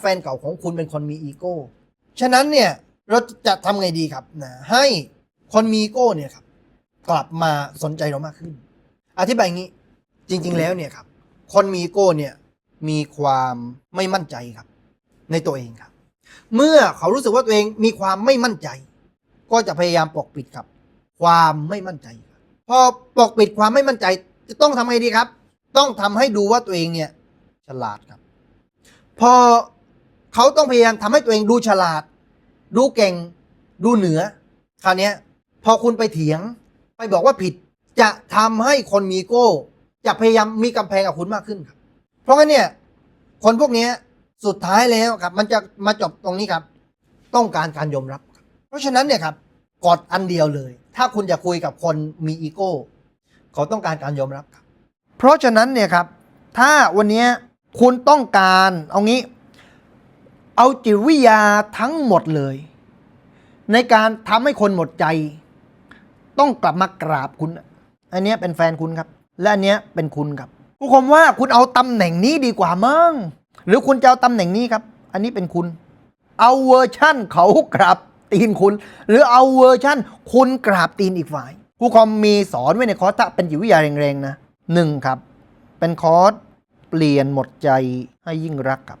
แฟนเก่าของคุณเป็นคนมีอีโก้ ฉะนั้นเนี่ยเราจะทำไงดีครับนะให้คนมีอีโก้เนี่ยครับกลับมาสนใจเรามากขึ้น อธิบายอย่างนี้จริง ๆ แล้วเนี่ยครับ คนมีอีโก้เนี่ยมีความไม่มั่นใจครับ ในตัวเองครับ เมื่อเขารู้สึกว่าตัวเองมีความไม่มั่นใจ ก็จะพยายามปกปิดครับ ความไม่มั่นใจพอปกปิดความไม่มั่นใจ จะต้องทำไงดีครับ ต้องทำให้ดูว่าตัวเองเนี่ยฉลาดครับ พอ เขาต้องพยายามทำให้ตัวเองดูฉลาด ดูเก่ง ดูเหนือ คราวนี้พอคุณไปเถียง ไปบอกว่าผิด จะทำให้คนมีโก้ จะพยายามมีกำแพงกับคุณมากขึ้นครับ เพราะงั้นเนี่ย คนพวกนี้สุดท้ายแล้วครับ มันจะมาจบตรงนี้ครับ ต้องการการยอมรับ เพราะฉะนั้นเนี่ยครับกฎอันเดียวเลย ถ้าคุณจะคุยกับคนมีอีโก้ เขาต้องการการยอมรับครับ เพราะฉะนั้นเนี่ยครับ ถ้าวันนี้คุณต้องการเอางี้ เอาจิตวิทยาทั้งหมดเลย ในการทำให้คนหมดใจ ต้องกลับมากราบคุณ อันนี้เป็นแฟนคุณครับ และอันนี้เป็นคุณครับผู้ชมว่าคุณเอาตำแหน่งนี้ดีกว่ามั้งหรือคุณจะเอาตำแหน่งนี้ครับ อันนี้เป็นคุณ เอาเวอร์ชั่นเขากราบตีนคุณ หรือเอาเวอร์ชั่น คุณกราบตีนอีกฝ่ายครูคอมมีสอนไว้ในคอร์สถ้าเป็นจิตวิทยาแรงๆนะหนึ่งครับ เป็นคอร์สเปลี่ยนหมดใจให้ยิ่งรักครับ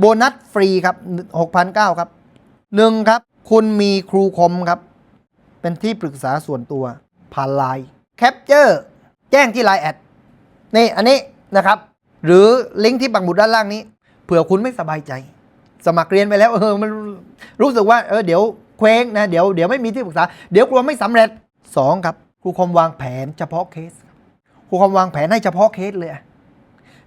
โบนัสฟรีครับ6,900ครับหนึ่งครับ คุณมีครูคมครับ เป็นที่ปรึกษาส่วนตัวผ่านไลน์แคปเจอร์แจ้งที่ไลน์แอดนี่อันนี้นะครับ หรือลิงก์ที่ปักหมุดด้านล่างนี้ เผื่อคุณไม่สบายใจ สมัครเรียนไปแล้วเออมันรู้สึกว่าเออเดี๋ยวเคว้งนะเดี๋ยวเดี๋ยวไม่มีที่ปรึกษา เดี๋ยวกลัวไม่สำเร็จสองครับครูคมวางแผนเฉพาะเคสครูคมวางแผนให้เฉพาะเคสเลยอะ